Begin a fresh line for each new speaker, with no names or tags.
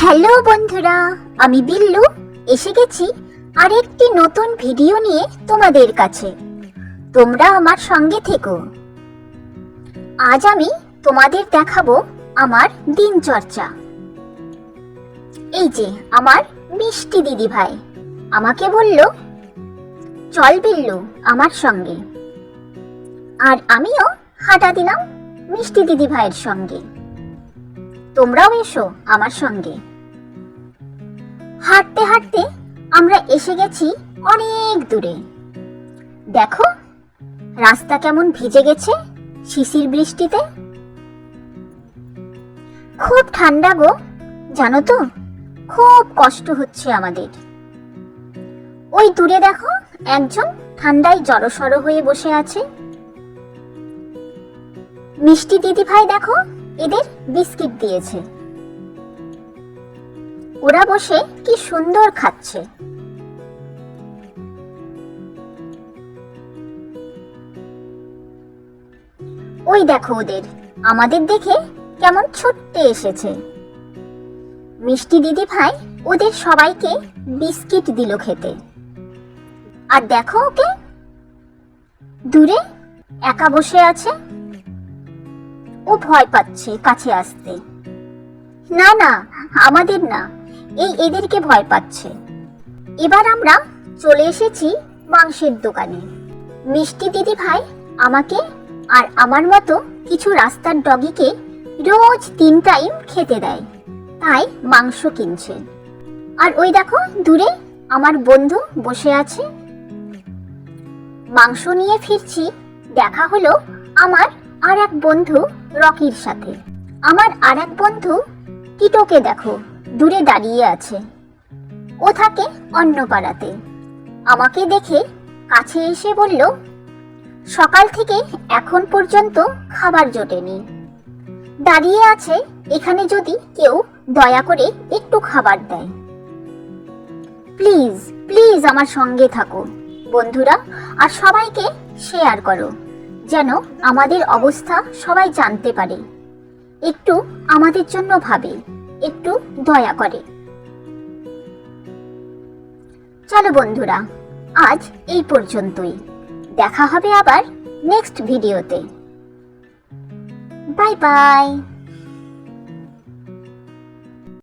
Hello বন্ধুরা, আমি বিল্লু। এসে গেছি আরেকটি নতুন ভিডিও নিয়ে তোমাদের কাছে। তোমরা আমার সঙ্গে থেকো। আজ আমি তোমাদের দেখাবো আমার দিনচর্চা এই যে, আমার মিষ্টি দিদি ভাই। আমাকে বলল, চল বিল্লু, আমার সঙ্গে। আর আমিও হাঁটা দিলাম মিষ্টি দিদি ভাইয়ের সঙ্গে। তোমরাও এসো আমার সঙ্গে। হাঁটতে হাঁটতে আমরা এসে গেছি অনেক দূরে। দেখো, রাস্তা কেমন ভিজে গেছে শিশির বৃষ্টিতে। খুব ঠান্ডা গো, জানো তো? খুব কষ্ট হচ্ছে আমাদের। ওই দূরে দেখো একজন ঠান্ডায় জড়সড় হয়ে বসে আছে। মিষ্টি দিদি ভাই দেখো এদের বিস্কিট দিয়েছে। ওরা বসে কি সুন্দর খাচ্ছে। ওই দেখো ওদের, আমাদের দেখে কেমন ছুটতে এসেছে। মিষ্টি দিদি ভাই ওদের সবাইকে বিস্কিট দিল খেতে। আর দেখো ওকে, দূরে একা বসে আছে ও ভয় পাচ্ছে কাছে আসতে। না না, আমাদের না, এই এদেরকে ভয় পাচ্ছে। এবার আমরা চলে এসেছি মাংসের দোকানে। মিষ্টি দিদি ভাই আমাকে আর আমার মতো কিছু রাস্তার ডগিকে রোজ তিন টাইম খেতে দেয়। তাই মাংস কিনছে। আর ওই দেখো, দূরে আমার বন্ধু বসে আছে। মাংস নিয়ে ফিরছি, দেখা হলো আমার আর এক বন্ধু রকির সাথে। আমার আর এক বন্ধু টিটোকে দেখো, দূরে দাঁড়িয়ে আছে। ও থাকে অন্য পাড়াতে। আমাকে দেখে কাছে এসে বলল, সকাল থেকে এখন পর্যন্ত খাবার জোটেনি। দাঁড়িয়ে আছে, এখানে যদি কেউ দয়া করে একটু খাবার দেয়। প্লিজ প্লিজ আমার সঙ্গে থাকো, বন্ধুরা, আর সবাইকে শেয়ার করো। যেন আমাদের অবস্থা সবাই জানতে পারে। একটু আমাদের জন্য ভাবে, একটু দয়া করে। চলো বন্ধুরা, আজ এই পর্যন্তই। দেখা হবে আবার নেক্সট ভিডিওতে বাই বাই